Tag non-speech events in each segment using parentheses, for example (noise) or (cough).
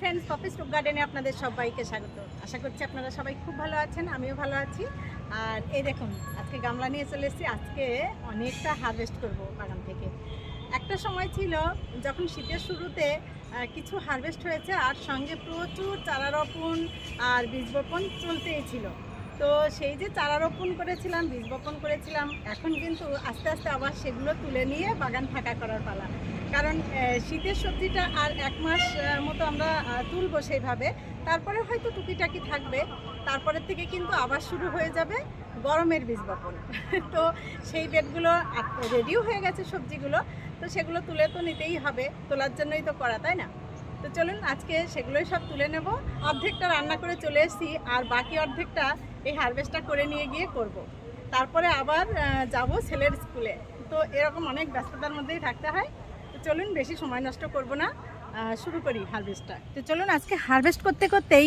Friends poppy stroke গার্ডেনে আপনাদের সবাইকে স্বাগত। আশা করছি আপনারা সবাই খুব ভালো আছেন, আমিও ভালো আছি। আর এই দেখুন, আজকে গামলা নিয়ে চলে এসেছি, আজকে অনেকটা হারভেস্ট করব বাগান থেকে। একটা সময় ছিল যখন শীতের শুরুতে কিছু হারভেস্ট হয়েছে, আর সঙ্গে প্রচুর চারা রোপণ আর বীজ বপন চলতেই ছিল। তো সেই যে চারা রোপণ করেছিলাম বীজ বপন করেছিলাম, এখন কিন্তু আস্তে আস্তে আবার সেগুলো তুলে নিয়ে বাগান ফাঁকা করার পালা। কারণ শীতের সবজিটা আর এক মাস মতো আমরা তুলবো সেইভাবে। তারপরে হয়তো টুকিটাকি থাকবে। তারপরের থেকে কিন্তু আবার শুরু হয়ে যাবে গরমের বীজ বপন। (laughs) তো সেই বেডগুলো রেডিও হয়ে গেছে সবজিগুলো। তো সেগুলো তুলে তো নিতেই হবে। তোলার জন্যই তো করা, তাই না? তো চলুন, আজকে সেগুলোই সব তুলে নেব। অর্ধেকটা রান্না করে চলে এসেছি আর বাকি অর্ধেকটা এই হারভেস্টটা করে নিয়ে গিয়ে করব। তারপরে আবার যাব ছেলের স্কুলে। তো এরকম অনেক ব্যস্ততার মধ্যেই থাকতে হয়। চলুন, বেশি সময় নষ্ট করব না। শুরু করি হারভেস্টটা তো চলুন, আজকে হারভেস্ট করতে করতেই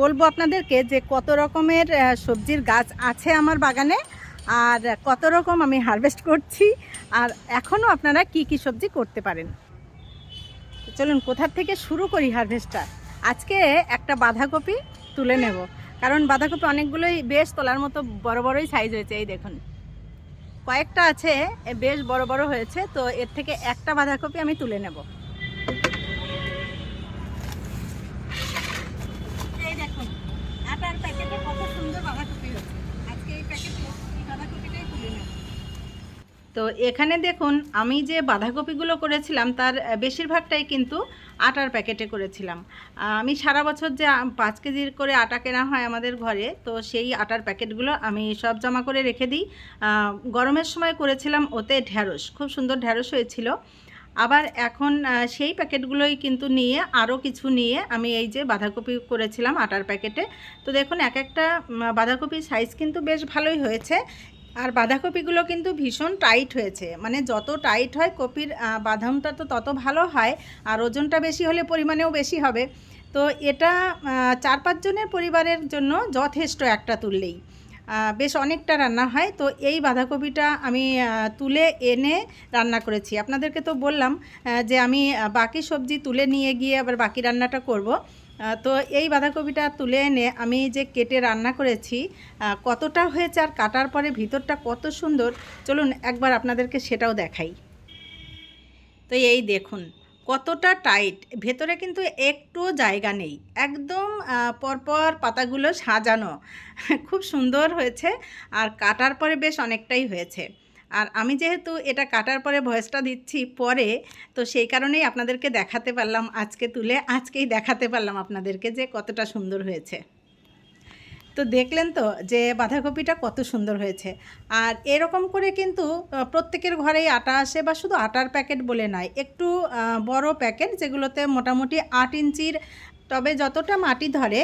বলব আপনাদেরকে যে কত রকমের সবজির গাছ আছে আমার বাগানে, আর কত রকম আমি হারভেস্ট করছি, আর এখনও আপনারা কি কি সবজি করতে পারেন। চলুন কোথার থেকে শুরু করি হারভেস্টটা আজকে একটা বাঁধাকপি তুলে নেব। কারণ বাঁধাকপি অনেকগুলোই বেশ, তোলার মতো বড় বড়ই সাইজ হয়েছে, এই দেখুন। কয়েকটা আছে বেশ বড় বড় হয়েছে তো এর থেকে একটা বাঁধাকপি আমি তুলে নেব এই দেখুন আটার প্যাকেটে কত সুন্দর বাঁধাকপি হয়েছে আজকে এই প্যাকেটে এই বাঁধাকপিটাই তুলে নেব তো এখানে দেখুন, আমি যে বাঁধাকপিগুলো করেছিলাম, তার বেশিরভাগটাই কিন্তু আটার প্যাকেটে করেছিলাম। আমি সারা বছর যে পাঁচ কেজির করে আটা কেনা হয় আমাদের ঘরে, তো সেই আটার প্যাকেটগুলো আমি সব জমা করে রেখে দিই। গরমের সময় করেছিলাম ওতে ঢ্যাঁড়স খুব সুন্দর ঢ্যাঁড়স হয়েছিল। আবার এখন সেই প্যাকেটগুলোই কিন্তু নিয়ে, আরও কিছু নিয়ে আমি এই যে বাঁধাকপি করেছিলাম আটার প্যাকেটে। তো দেখুন, এক একটা বাঁধাকপির সাইজ কিন্তু বেশ ভালোই হয়েছে। আর বাঁধাকপিগুলো কিন্তু ভীষণ টাইট হয়েছে। মানে যত টাইট হয় কপির বাদামটা তো তত ভালো হয়, আর ওজনটা বেশি হলে পরিমাণেও বেশি হবে। তো এটা চার পাঁচজনের পরিবারের জন্য যথেষ্ট একটা তুললেই। বেশ অনেকটা রান্না হয়। তো এই বাঁধাকপিটা আমি তুলে এনে রান্না করেছি। আপনাদেরকে তো বললাম যে আমি বাকি সবজি তুলে নিয়ে গিয়ে আবার বাকি রান্নাটা করব। তো এই বাঁধাকপিটা তুলে এনে আমি যে কেটে রান্না করেছি কতটা হয়েছে আর কাটার পরে ভিতরটা কত সুন্দর, চলুন একবার আপনাদেরকে সেটাও দেখাই। তো এই দেখুন, কতটা টাইট, ভেতরে কিন্তু একটু জায়গা নেই, একদম পরপর পাতাগুলো সাজানো। (laughs) খুব সুন্দর হয়েছে আর কাটার পরে বেশ অনেকটাই হয়েছে। আর আমি যেহেতু এটা কাটার পরে ভয়েসটা দিচ্ছি পরে, তো সেই কারণেই আপনাদেরকে দেখাতে পারলাম আজকে তুলে, আজকেই দেখাতে পারলাম আপনাদেরকে যে কতটা সুন্দর হয়েছে। তো দেখলেন তো যে বাঁধাকপিটা কত সুন্দর হয়েছে। আর এরকম করে কিন্তু প্রত্যেকের ঘরেই আটা আসে বা শুধু আটার প্যাকেট বলে নয়, একটু বড় প্যাকেট যেগুলোতে মোটামুটি আট ইঞ্চির, তবে যতটা মাটি ধরে,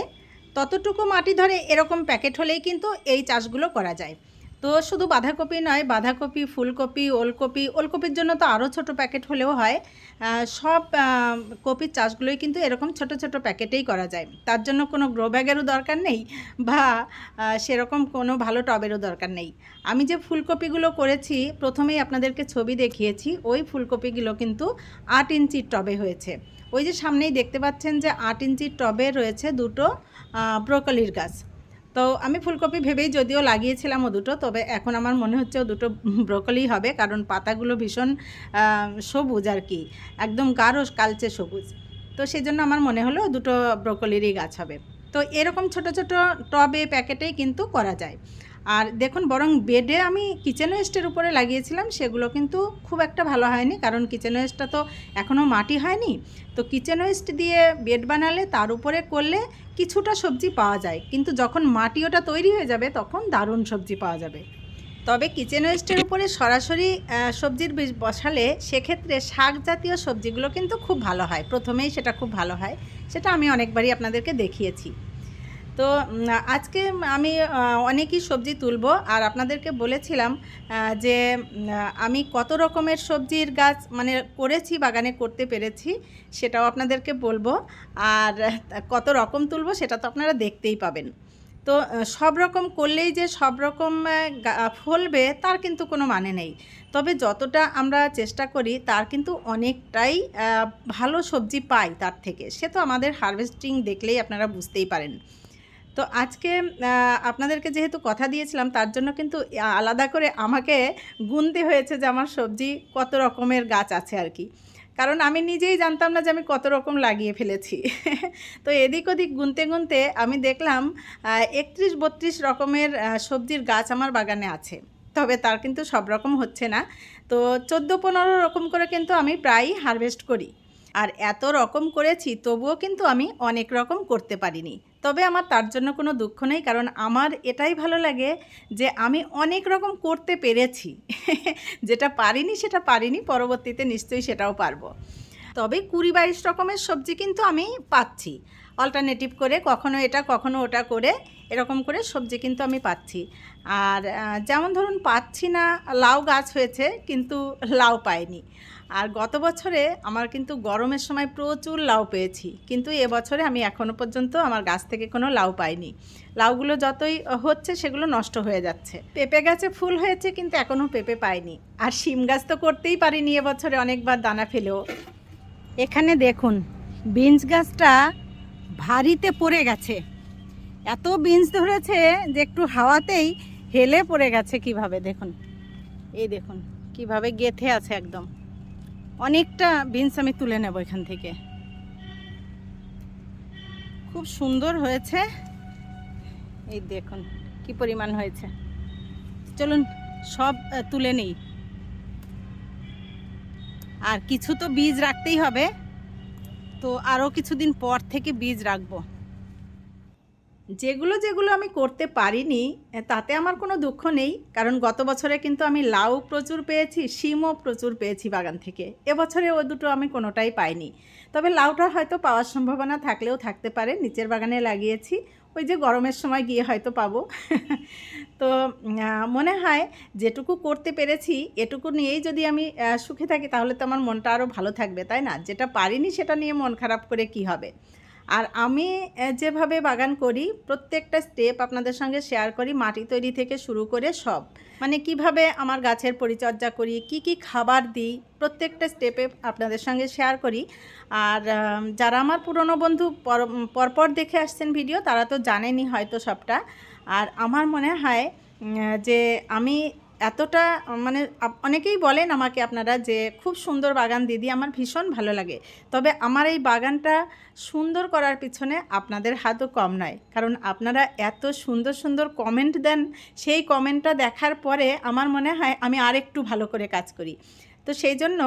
ততটুকু মাটি ধরে এরকম প্যাকেট হলেই কিন্তু এই চাষগুলো করা যায়। তো শুধু বাঁধাকপি নয়, বাঁধাকপি, ফুলকপি, ওলকপি, ওলকপির জন্য তো আরও ছোট প্যাকেট হলেও হয়। সব কপির চাষগুলোই কিন্তু এরকম ছোট ছোট প্যাকেটেই করা যায়। তার জন্য কোনো গ্রো ব্যাগেরও দরকার নেই বা সেরকম কোনো ভালো টবেরও দরকার নেই। আমি যে ফুলকপিগুলো করেছি, প্রথমেই আপনাদেরকে ছবি দেখিয়েছি, ওই ফুলকপিগুলো কিন্তু আট ইঞ্চির টবে হয়েছে। ওই যে সামনেই দেখতে পাচ্ছেন যে আট ইঞ্চির টবে রয়েছে দুটো ব্রোকলির গাছ। তো আমি ফুলকপি ভেবেই যদিও লাগিয়েছিলাম ও দুটো, তবে এখন আমার মনে হচ্ছে ও দুটো ব্রকলি হবে, কারণ পাতাগুলো ভীষণ সবুজ আর কি, একদম গাঢ় কালচে সবুজ। তো সেই জন্য আমার মনে হলো দুটো ব্রকলিরই গাছ হবে। তো এরকম ছোট ছোট টবে, প্যাকেটেই কিন্তু করা যায়। আর দেখুন, বরং বেডে আমি কিচেন ওয়েস্টের উপরে লাগিয়েছিলাম, সেগুলো কিন্তু খুব একটা ভালো হয়নি, কারণ কিচেন ওয়েস্টটা তো এখনও মাটি হয়নি। তো কিচেন ওয়েস্ট দিয়ে বেড বানালে তার উপরে করলে কিছুটা সবজি পাওয়া যায়, কিন্তু যখন মাটি ওটা তৈরি হয়ে যাবে, তখন দারুণ সবজি পাওয়া যাবে। তবে কিচেন ওয়েস্টের উপরে সরাসরি সবজির বীজ বসালে সেক্ষেত্রে শাক জাতীয় সবজিগুলো কিন্তু খুব ভালো হয়। প্রথমেই সেটা খুব ভালো হয়, সেটা আমি অনেকবারই আপনাদেরকে দেখিয়েছি। তো আজকে আমি অনেকই সবজি তুলব। আর আপনাদেরকে বলেছিলাম যে আমি কত রকমের সবজির গাছ মানে করেছি, বাগানে করতে পেরেছি, সেটাও আপনাদেরকে বলব। আর কত রকম তুলব, সেটা তো আপনারা দেখতেই পাবেন। তো সব রকম করলেই যে সব রকম ফলবে, তার কিন্তু কোনো মানে নেই। তবে যতটা আমরা চেষ্টা করি, তার কিন্তু অনেকটাই ভালো সবজি পাই তার থেকে। সে তো আমাদের হারভেস্টিং দেখলেই আপনারা বুঝতেই পারেন। তো আজকে আপনাদেরকে যেহেতু কথা দিয়েছিলাম, তার জন্য কিন্তু আলাদা করে আমাকে গুনতে হয়েছে যে আমার সবজি কত রকমের গাছ আছে আর কি। কারণ আমি নিজেই জানতাম না যে আমি কত রকম লাগিয়ে ফেলেছি। (laughs) তো এদিক ওদিক গুনতে গুনতে আমি দেখলাম একত্রিশ বত্রিশ রকমের সবজির গাছ আমার বাগানে আছে। তবে তার কিন্তু সব রকম হচ্ছে না। তো চোদ্দ পনেরো রকম করে কিন্তু আমি প্রায়ই হারভেস্ট করি। আর এত রকম করেছি, তবুও কিন্তু আমি অনেক রকম করতে পারিনি। তবে আমার তার জন্য কোনো দুঃখ নেই, কারণ আমার এটাই ভালো লাগে যে আমি অনেক রকম করতে পেরেছি। (laughs) যেটা পারিনি সেটা পারিনি, পরবর্তীতে নিশ্চয়ই সেটাও পারব। তবে কুড়ি বাইশ রকমের সবজি কিন্তু আমি পাচ্ছি। অল্টারনেটিভ করে কখনো এটা, কখনো ওটা করে এরকম করে সবজি কিন্তু আমি পাচ্ছি। আর যেমন ধরুন পাচ্ছি না, লাউ গাছ হয়েছে কিন্তু লাউ পাইনি। আর গত বছরে আমার কিন্তু গরমের সময় প্রচুর লাউ পেয়েছি। কিন্তু এবছরে আমি এখনও পর্যন্ত আমার গাছ থেকে কোনো লাউ পাইনি। লাউগুলো যতই হচ্ছে সেগুলো নষ্ট হয়ে যাচ্ছে। পেঁপে গাছে ফুল হয়েছে কিন্তু এখনও পেঁপে পাইনি। আর শিম গাছ তো করতেই পারিনি এবছরে অনেকবার দানা ফেলেও। এখানে দেখুন, বিনস গাছটা ভারীতে পড়ে গেছে। এত বিনস ধরেছে যে একটু হাওয়াতেই হেলে পড়ে গেছে কীভাবে দেখুন। এই দেখুন, কীভাবে গেথে আছে একদম। অনেকটা বিনস আমি তুলে নেব এখান থেকে। খুব সুন্দর হয়েছে। এই দেখুন, কি পরিমাণ হয়েছে। চলুন, সব তুলে নেই। আর কিছু তো বীজ রাখতেই হবে। তো আরও কিছুদিন পর থেকে বীজ রাখব। যেগুলো যেগুলো আমি করতে পারিনি তাতে আমার কোনো দুঃখ নেই। কারণ গত বছরে কিন্তু আমি লাউ প্রচুর পেয়েছি, শিমও প্রচুর পেয়েছি বাগান থেকে। এবছরে ও দুটো আমি কোনোটাই পাইনি। তবে লাউটা হয়তো পাওয়ার সম্ভাবনা থাকলেও থাকতে পারে, নিচের বাগানে লাগিয়েছি। ওই যে গরমের সময় গিয়ে হয়তো পাবো। (laughs) তো মনে হয় যেটুকু করতে পেরেছি, এটুকু নিয়েই যদি আমি সুখে থাকি, তাহলে তো আমার মনটা আরও ভালো থাকবে, তাই না? যেটা পারিনি, সেটা নিয়ে মন খারাপ করে কি হবে? আর আমি যেভাবে বাগান করি, প্রত্যেকটা স্টেপ আপনাদের সঙ্গে শেয়ার করি, মাটি তৈরি থেকে শুরু করে সব। মানে কীভাবে আমার গাছের পরিচর্যা করি, কি কি খাবার দিই, প্রত্যেকটা স্টেপে আপনাদের সঙ্গে শেয়ার করি। আর যারা আমার পুরনো বন্ধু পর- পরপর দেখে আসছেন ভিডিও তারা তো জানেনি হয়তো সবটা। আর আমার মনে হয় যে আমি এতটা মানে অনেকেই বলেন আমাকে আপনারা যে, খুব সুন্দর বাগান, দিদি, আমার ভীষণ ভালো লাগে। তবে আমার এই বাগানটা সুন্দর করার পিছনে আপনাদের হাতও কম নয়। কারণ আপনারা এত সুন্দর সুন্দর কমেন্ট দেন, সেই কমেন্টটা দেখার পরে আমার মনে হয় আমি আরেকটু ভালো করে কাজ করি। তো সেই জন্য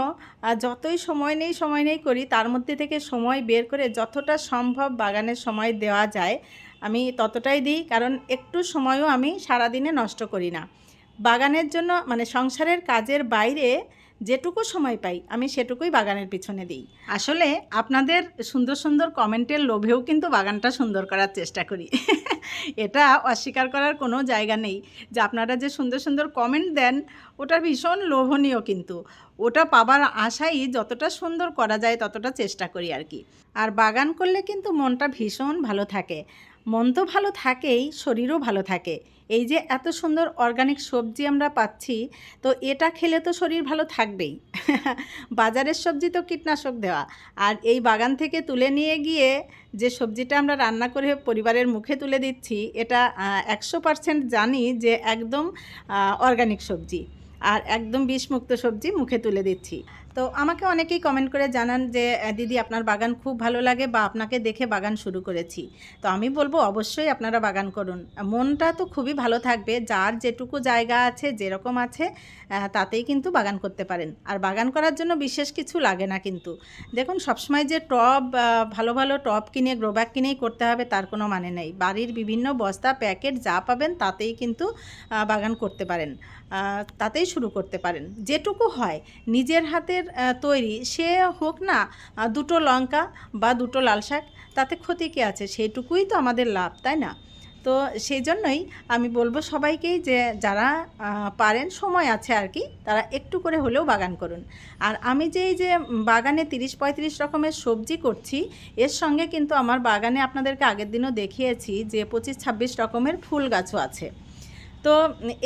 যতই সময় নেই সময় নেই করি, তার মধ্যে থেকে সময় বের করে যতটা সম্ভব বাগানের সময় দেওয়া যায়, আমি ততটাই দিই। কারণ একটু সময়ও আমি সারাদিনে নষ্ট করি না। বাগানের জন্য মানে সংসারের কাজের বাইরে যেটুকু সময় পাই, আমি সেটুকুই বাগানের পিছনে দিই। আসলে আপনাদের সুন্দর সুন্দর কমেন্টের লোভেও কিন্তু বাগানটা সুন্দর করার চেষ্টা করি। (laughs) এটা অস্বীকার করার কোনো জায়গা নেই যে আপনারা যে সুন্দর সুন্দর কমেন্ট দেন, ওটা ভীষণ লোভনীয় কিন্তু। ওটা পাবার আশাই যতটা সুন্দর করা যায় ততটা চেষ্টা করি আর কি। আর বাগান করলে কিন্তু মনটা ভীষণ ভালো থাকে। মন তো ভালো থাকেই, শরীরও ভালো থাকে। এই যে এত সুন্দর অর্গানিক সবজি আমরা পাচ্ছি, তো এটা খেলে তো শরীর ভালো থাকবেই। (laughs) বাজারের সবজি তো কীটনাশক দেওয়া। আর এই বাগান থেকে তুলে নিয়ে গিয়ে যে সবজিটা আমরা রান্না করে পরিবারের মুখে তুলে দিচ্ছি, এটা একশো পারসেন্ট জানি যে একদম অর্গানিক সবজি। আর একদম বিষমুক্ত সবজি মুখে তুলে দিচ্ছি। তো আমাকে অনেকেই কমেন্ট করে জানান যে দিদি আপনার বাগান খুব ভালো লাগে বা আপনাকে দেখে বাগান শুরু করেছি। তো আমি বলব, অবশ্যই আপনারা বাগান করুন। মনটা তো খুবই ভালো থাকবে, যার যেটুকু জায়গা আছে, যেরকম আছে তাতেই কিন্তু বাগান করতে পারেন। আর বাগান করার জন্য বিশেষ কিছু লাগে না কিন্তু। দেখুন, সবসময় যে টব ভালো ভালো টব কিনে গ্রোব্যাগ কিনেই করতে হবে, তার কোনো মানে নেই। বাড়ির বিভিন্ন বস্তা, প্যাকেট যা পাবেন, তাতেই কিন্তু বাগান করতে পারেন। তাতেই শুরু করতে পারেন। যেটুকু হয়, নিজের হাতের তৈরি। সে হোক না দুটো লঙ্কা বা দুটো লাল শাক, তাতে ক্ষতি কী আছে? সেইটুকুই তো আমাদের লাভ, তাই না? তো সেই জন্যই আমি বলব সবাইকেই যে যারা পারেন, সময় আছে আর কি, তারা একটু করে হলেও বাগান করুন। আর আমি যে এই যে বাগানে তিরিশ পঁয়ত্রিশ রকমের সবজি করছি, এর সঙ্গে কিন্তু আমার বাগানে আপনাদেরকে আগের দিনও দেখিয়েছি যে পঁচিশ ছাব্বিশ রকমের ফুল গাছও আছে। তো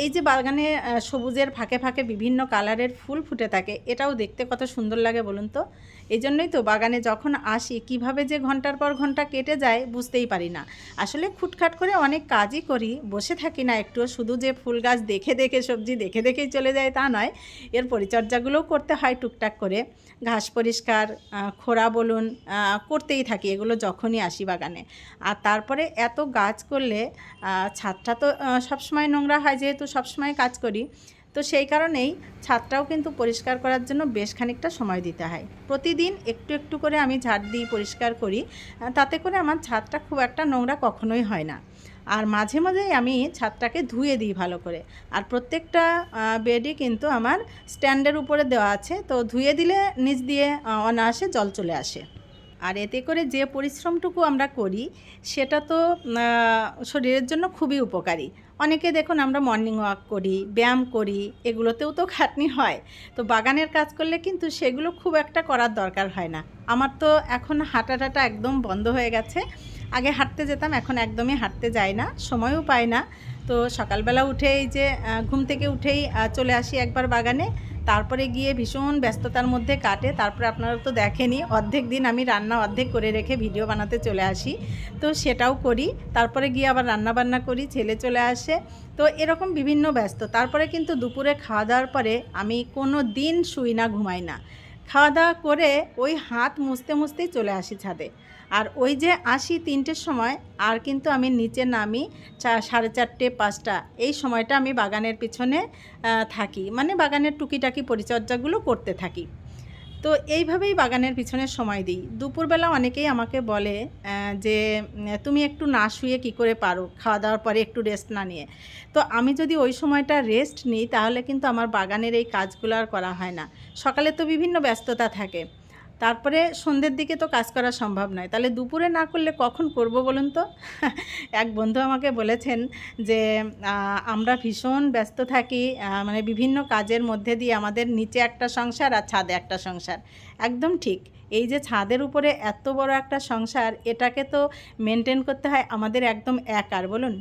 এই যে বাগানে সবুজের ফাঁকে ফাঁকে বিভিন্ন কালারের ফুল ফুটে থাকে, এটাও দেখতে কত সুন্দর লাগে বলুন তো? এই জন্যই তো বাগানে যখন আসি, কীভাবে যে ঘণ্টার পর ঘণ্টা কেটে যায় বুঝতেই পারি না। আসলে খুটখাট করে অনেক কাজই করি, বসে থাকি না একটু শুধু যে ফুল গাছ দেখে দেখে, সবজি দেখে দেখেই চলে যায় তা নয়। এর পরিচর্যাগুলোও করতে হয় টুকটাক করে। ঘাস পরিষ্কার খোরা বলুন করতেই থাকি, এগুলো যখনই আসি বাগানে। আর তারপরে এত গাছ করলে ছাদটা তো সবসময় নোংরা হয় যেহেতু সবসময় কাজ করি। তো সেই কারণেই ছাদটাও কিন্তু পরিষ্কার করার জন্য বেশ খানিকটা সময় দিতে হয়। প্রতিদিন একটু একটু করে আমি ঝাড় দিই, পরিষ্কার করি। তাতে করে আমার ছাদটা খুব একটা নোংরা কখনোই হয় না। আর মাঝে মাঝেই আমি ছাদটাকে ধুয়ে দিই ভালো করে। আর প্রত্যেকটা বেডই কিন্তু আমার স্ট্যান্ডের উপরে দেওয়া আছে। তো ধুয়ে দিলে নিচ দিয়ে অনায়াসে জল চলে আসে। আর এতে করে যে পরিশ্রমটুকু আমরা করি, সেটা তো শরীরের জন্য খুবই উপকারী। অনেকে দেখুন আমরা মর্নিং ওয়াক করি, ব্যায়াম করি, এগুলোতেও তো খাটনি হয়। তো বাগানের কাজ করলে কিন্তু সেগুলো খুব একটা করার দরকার হয় না। আমার তো এখন হাঁটাটাটা একদম বন্ধ হয়ে গেছে। আগে হাঁটতে যেতাম, এখন একদমই হাঁটতে যাই না, সময়ও পাই না। তো সকালবেলা উঠে এই যে ঘুম থেকে উঠেই চলে আসি একবার বাগানে। তারপরে গিয়ে ভীষণ ব্যস্ততার মধ্যে কাটে। তারপরে আপনারা তো দেখেনি, অর্ধেক দিন আমি রান্না অর্ধেক করে রেখে ভিডিও বানাতে চলে আসি। তো সেটাও করি। তারপরে গিয়ে আবার রান্না বান্না করি, ছেলে চলে আসে। তো এরকম বিভিন্ন ব্যস্ত। তারপরে কিন্তু দুপুরে খাওয়া দাওয়ার পরে আমি কোনো দিন শুই না, ঘুমাই না। খাওয়া দাওয়া করে ওই হাত মুছতে মুছতেই চলে আসি ছাদে। আর ওই যে আসি তিনটের সময়, আর কিন্তু আমি নিচে নামি চা, সাড়ে চারটে, পাঁচটা, এই সময়টা আমি বাগানের পিছনে থাকি। মানে বাগানের টুকিটাকি পরিচর্যাগুলো করতে থাকি। তো এইভাবেই বাগানের পিছনে সময় দিই। দুপুরবেলা অনেকেই আমাকে বলে যে, তুমি একটু না শুয়ে কি করে পারো? খাওয়া দাওয়ার পরে একটু রেস্ট না নিয়ে। তো আমি যদি ওই সময়টা রেস্ট নিই, তাহলে কিন্তু আমার বাগানের এই কাজগুলো আর করা হয় না। সকালে তো বিভিন্ন ব্যস্ততা থাকে। তারপরে সন্ধ্যের দিকে তো কাজ করা সম্ভব নয়। তাহলে দুপুরে না করলে কখন করব বলুন তো? (laughs) এক বন্ধু আমাকে বলেছেন যে আমরা ভীষণ ব্যস্ত থাকি মানে বিভিন্ন কাজের মধ্যে দিয়ে আমাদের নিচে একটা সংসার আর ছাদে একটা সংসার। একদম ঠিক। এই যে ছাদের উপরে এত বড় একটা সংসার, এটাকে তো মেনটেন করতে হয় আমাদের একদম একার, বলুন।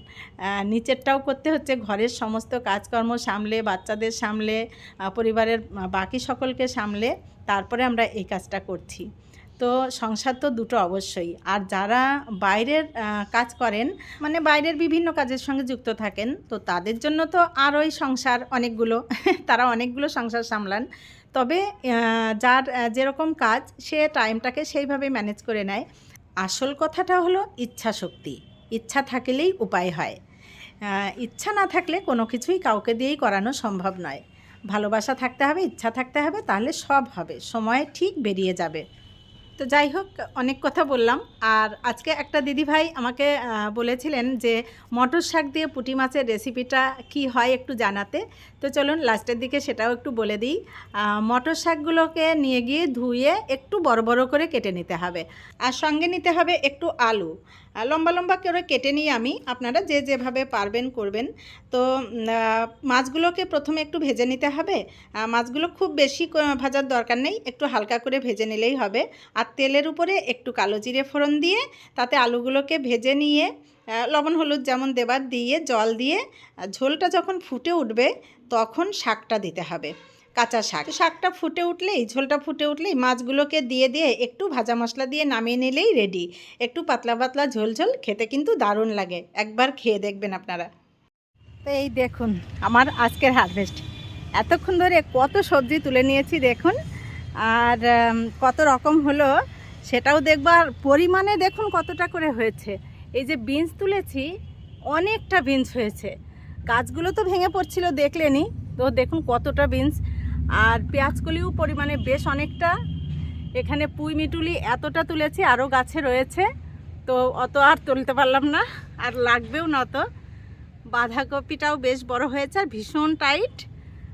নিচেরটাও করতে হচ্ছে ঘরের সমস্ত কাজকর্ম সামলে, বাচ্চাদের সামলে পরিবারের বাকি সকলকে সামলে। তারপরে আমরা এই কাজটা করছি। তো সংসার তো দুটো অবশ্যই। আর যারা বাইরের কাজ করেন মানে বাইরের বিভিন্ন কাজের সঙ্গে যুক্ত থাকেন, তো তাদের জন্য তো আরোই সংসার অনেকগুলো, (laughs) তারা অনেকগুলো সংসার সামলান। তবে যার যেরকম কাজ, সে টাইমটাকে সেইভাবে ম্যানেজ করে নেয়। আসল কথাটা হলো ইচ্ছা শক্তি। ইচ্ছা থাকলেই উপায় হয়। ইচ্ছা না থাকলে কোনো কিছুই কাউকে দিয়েই করানো সম্ভব নয়। ভালোবাসা থাকতে হবে, ইচ্ছা থাকতে হবে, তাহলে সব হবে। সময় ঠিক বেরিয়ে যাবে। তো যাই হোক, অনেক কথা বললাম। আর আজকে একটা দিদিভাই আমাকে বলেছিলেন যে মটর শাক দিয়ে পুঁটি মাছের রেসিপিটা কি হয় একটু জানাতে। তো চলুন, লাস্টের দিকে সেটাও একটু বলে দিই। মটর শাকগুলোকে নিয়ে গিয়ে ধুয়ে একটু বড় বড় করে কেটে নিতে হবে। আর সঙ্গে নিতে হবে একটু আলু। লম্বা লম্বা করে কেটে নিয়ে আমি। আপনারা যে যেভাবে পারবেন করবেন। তো মাছগুলোকে প্রথমে একটু ভেজে নিতে হবে। মাছগুলো খুব বেশি ভাজার দরকার নেই। একটু হালকা করে ভেজে নিলেই হবে। আর তেলের উপরে একটু কালো জিরে ফোড়ন দিয়ে তাতে আলুগুলোকে ভেজে নিয়ে লবণ, হলুদ যেমন দেবার দিয়ে, জল দিয়ে ঝোলটা যখন ফুটে উঠবে তখন শাকটা দিতে হবে। কাঁচা শাক। শাকটা ফুটে উঠলেই, ঝোলটা ফুটে উঠলেই মাছগুলোকে দিয়ে দিয়ে একটু ভাজা মশলা দিয়ে নামিয়ে নিলেই রেডি একটু পাতলা পাতলা ঝোল ঝোল খেতে কিন্তু দারুণ লাগে। একবার খেয়ে দেখবেন আপনারা। তো এই দেখুন, আমার আজকের হারভেস্ট এতক্ষণ ধরে কত সবজি তুলে নিয়েছি দেখুন। আর কত রকম হলো সেটাও দেখবার পরিমাণে দেখুন কতটা করে হয়েছে। এই যে বিনস তুলেছি, অনেকটা বিনস হয়েছে। গাছগুলো তো ভেঙে পড়ছিল দেখলেনি। তো দেখুন কতটা বিনস আর পেঁয়াজকলিও পরিমাণে বেশ অনেকটা। এখানে পুঁই মিটুলি এতটা তুলেছি, আরও গাছে রয়েছে। তো অত আর তুলতে পারলাম না, আর লাগবেও না অত। বাঁধাকপিটাও বেশ বড় হয়েছে, আর ভীষণ টাইট।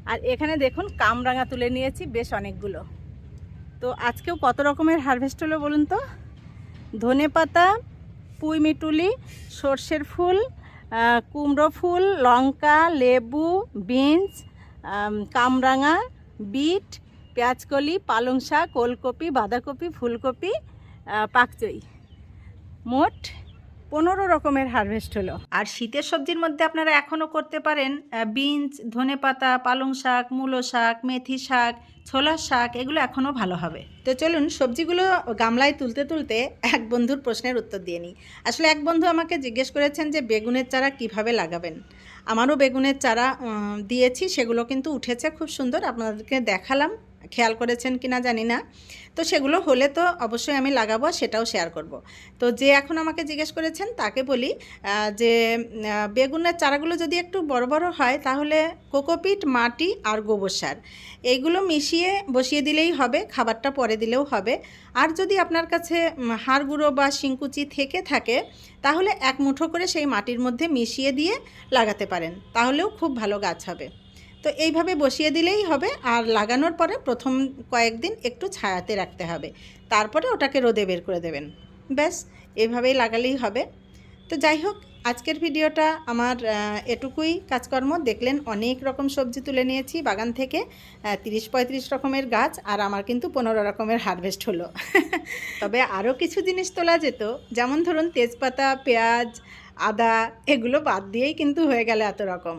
আর এখানে দেখুন, কামরাঙা তুলে নিয়েছি বেশ অনেকগুলো। তো আজকেও কত রকমের হারভেস্ট হলো বলুন তো? ধনে পাতা, পুঁই মিটুলি, সর্ষের ফুল কুমড়ো ফুল, লঙ্কা, লেবু, বিনস কামরাঙা বিট, পেঁয়াজকলি, পালং শাক, ওলকপি, বাঁধাকপি, ফুলকপি পাকচই মোট পনেরো রকমের হারভেস্ট হলো। আর শীতের সবজির মধ্যে আপনারা এখনও করতে পারেন বিনস, ধনে পাতা, পালং শাক, মূলো শাক, মেথি শাক, ছোলার শাক, এগুলো এখনও ভালো হবে। তো চলুন সবজিগুলো গামলায় তুলতে তুলতে এক বন্ধুর প্রশ্নের উত্তর দিয়ে নিই। আসলে এক বন্ধু আমাকে জিজ্ঞেস করেছেন যে বেগুনের চারা কীভাবে লাগাবেন? আমারও বেগুনের চারা দিয়েছি সেগুলো কিন্তু উঠেছে খুব সুন্দর। আপনাদেরকে দেখালাম। খেয়াল করেছেন কিনা জানি না। তো সেগুলো হলে তো অবশ্যই আমি লাগাবো সেটাও শেয়ার করব। তো যে এখন আমাকে জিজ্ঞেস করেছেন তাকে বলি যে বেগুনের চারাগুলো যদি একটু বড় বড় হয় তাহলে কোকোপিট, মাটি আর গোবর সার, এইগুলো মিশিয়ে বসিয়ে দিলেই হবে, খাবারটা পরে দিলেও হবে। আর যদি আপনার কাছে হাড় গুঁড়ো বা শিংকুচি থেকে থাকে, তাহলে এক মুঠো করে সেই মাটির মধ্যে মিশিয়ে দিয়ে লাগাতে পারেন, তাহলেও খুব ভালো গাছ হবে। তো এইভাবে বসিয়ে দিলেই হবে। আর লাগানোর পরে প্রথম কয়েকদিন একটু ছায়াতে রাখতে হবে। তারপরে ওটাকে রোদে বের করে দেবেন। ব্যাস, এভাবেই লাগালেই হবে। তো যাই হোক, আজকের ভিডিওটা আমার এটুকুই কাজকর্ম। দেখলেন অনেক রকম সবজি তুলে নিয়েছি বাগান থেকে তিরিশ পঁয়ত্রিশ রকমের গাছ আর আমার কিন্তু পনেরো রকমের হারভেস্ট হলো। (laughs) তবে আরও কিছু জিনিস তোলা যেত, যেমন ধরুন তেজপাতা, পেঁয়াজ, আদা, এগুলো বাদ দিয়েই কিন্তু হয়ে গেল এত রকম।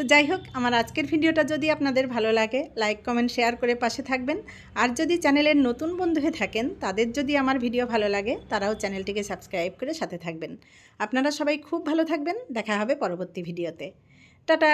তো যাই হোক, আমার আজকের ভিডিওটা যদি আপনাদের ভালো লাগে লাইক কমেন্ট শেয়ার করে পাশে থাকবেন। আর যদি চ্যানেলের নতুন বন্ধু হয়ে থাকেন, তাদের যদি আমার ভিডিও ভালো লাগে, তারাও চ্যানেলটিকে সাবস্ক্রাইব করে সাথে থাকবেন। আপনারা সবাই খুব ভালো থাকবেন। দেখা হবে পরবর্তী ভিডিওতে। টাটা!